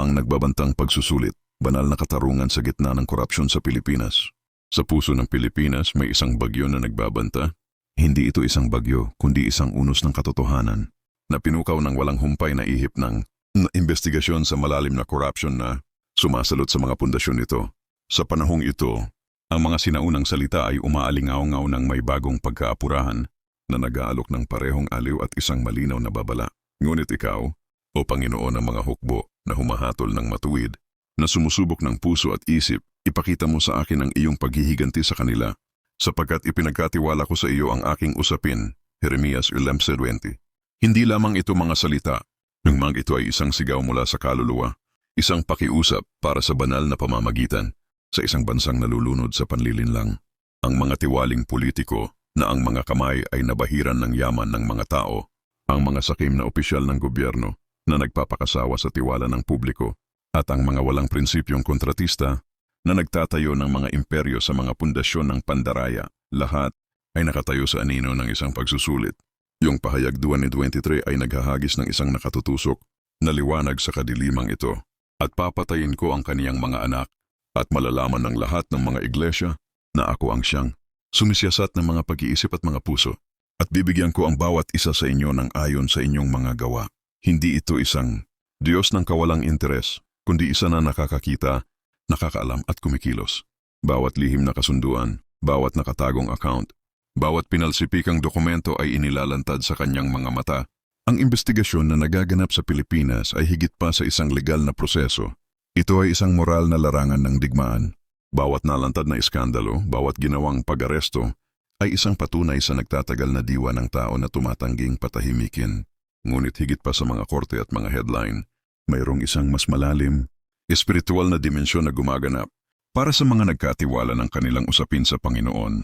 ang nagbabantang pagsusulit, banal na katarungan sa gitna ng korupsyon sa Pilipinas. Sa puso ng Pilipinas may isang bagyo na nagbabanta. Hindi ito isang bagyo, kundi isang unos ng katotohanan na pinukaw ng walang humpay na ihip ng na investigasyon sa malalim na korupsyon na sumasalot sa mga pundasyon nito. Sa panahong ito, ang mga sinaunang salita ay umaalingaw-ngaw ng may bagong pagkaapurahan na nag-aalok ng parehong aliw at isang malinaw na babala. Ngunit ikaw, o Panginoon ng mga hukbo na humahatol ng matuwid, na sumusubok ng puso at isip, ipakita mo sa akin ang iyong paghihiganti sa kanila, sapagkat ipinagkatiwala ko sa iyo ang aking usapin, Jeremias 11.20. Hindi lamang ito mga salita, nang mga ito ay isang sigaw mula sa kaluluwa, isang pakiusap para sa banal na pamamagitan sa isang bansang nalulunod sa panlilinlang. Ang mga tiwaling politiko na ang mga kamay ay nabahiran ng yaman ng mga tao, ang mga sakim na opisyal ng gobyerno na nagpapakasawa sa tiwala ng publiko, at ang mga walang prinsipyong kontratista na nagtatayo ng mga imperyo sa mga pundasyon ng pandaraya, lahat ay nakatayo sa anino ng isang pagsusulit. Yung pahayag 2023 ay naghahagis ng isang nakatutusok na liwanag sa kadilimang ito at papatayin ko ang kaniyang mga anak at malalaman ng lahat ng mga iglesia na ako ang siyang sumisyasat ng mga pag-iisip at mga puso at bibigyan ko ang bawat isa sa inyo ng ayon sa inyong mga gawa. Hindi ito isang Diyos ng kawalang interes, kundi isa na nakakakita, nakakaalam at kumikilos. Bawat lihim na kasunduan, bawat nakatagong account, bawat pinalsipikang dokumento ay inilalantad sa kanyang mga mata. Ang investigasyon na nagaganap sa Pilipinas ay higit pa sa isang legal na proseso. Ito ay isang moral na larangan ng digmaan. Bawat nalantad na iskandalo, bawat ginawang pag-aresto, ay isang patunay sa nagtatagal na diwa ng tao na tumatangging patahimikin. Ngunit higit pa sa mga korte at mga headline, mayroong isang mas malalim, espiritual na dimensyon na gumaganap para sa mga nagkatiwala ng kanilang usapin sa Panginoon.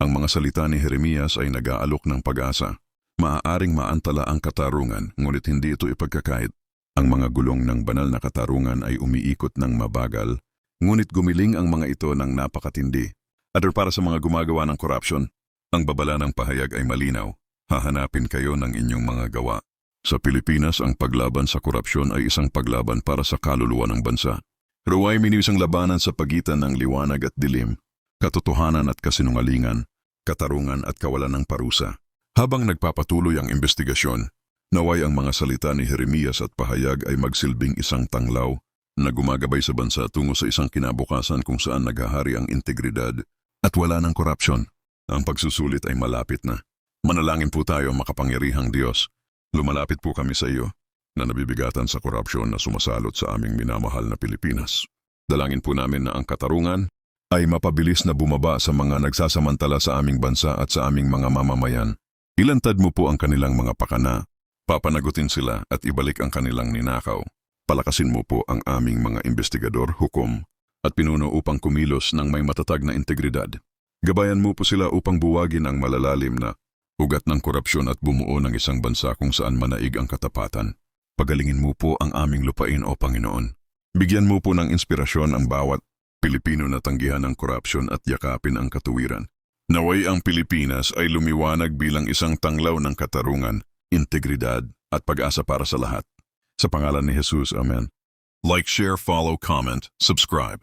Ang mga salita ni Jeremias ay nag-aalok ng pag-asa. Maaaring maantala ang katarungan, ngunit hindi ito ipagkakait. Ang mga gulong ng banal na katarungan ay umiikot ng mabagal, ngunit gumiling ang mga ito ng napakatindi. At para sa mga gumagawa ng korupsyon, ang babala ng pahayag ay malinaw. Hahanapin kayo ng inyong mga gawa. Sa Pilipinas, ang paglaban sa korupsyon ay isang paglaban para sa kaluluwa ng bansa. Ruway minisang labanan sa pagitan ng liwanag at dilim, katotohanan at kasinungalingan, katarungan at kawalan ng parusa. Habang nagpapatuloy ang investigasyon, naway ang mga salita ni Jeremias at pahayag ay magsilbing isang tanglaw na gumagabay sa bansa tungo sa isang kinabukasan kung saan naghahari ang integridad at wala ng korupsyon. Ang pagsusulit ay malapit na. Manalangin po tayo makapangyarihang Diyos. Lumalapit po kami sa iyo na nabibigatan sa korupsyon na sumasalot sa aming minamahal na Pilipinas. Dalangin po namin na ang katarungan ay mapabilis na bumaba sa mga nagsasamantala sa aming bansa at sa aming mga mamamayan. Ilantad mo po ang kanilang mga pakana, papanagutin sila at ibalik ang kanilang ninakaw. Palakasin mo po ang aming mga investigador, hukom, at pinuno upang kumilos ng may matatag na integridad. Gabayan mo po sila upang buwagin ang malalalim na ugat ng korupsyon at bumuo ng isang bansa kung saan manaig ang katapatan. Pagalingin mo po ang aming lupain o Panginoon. Bigyan mo po ng inspirasyon ang bawat Pilipino na tanggihan ng korupsyon at yakapin ang katuwiran. Naway ang Pilipinas ay lumiwanag bilang isang tanglaw ng katarungan, integridad at pag-asa para sa lahat. Sa pangalan ni Jesus, Amen. Like, share, follow, comment, subscribe.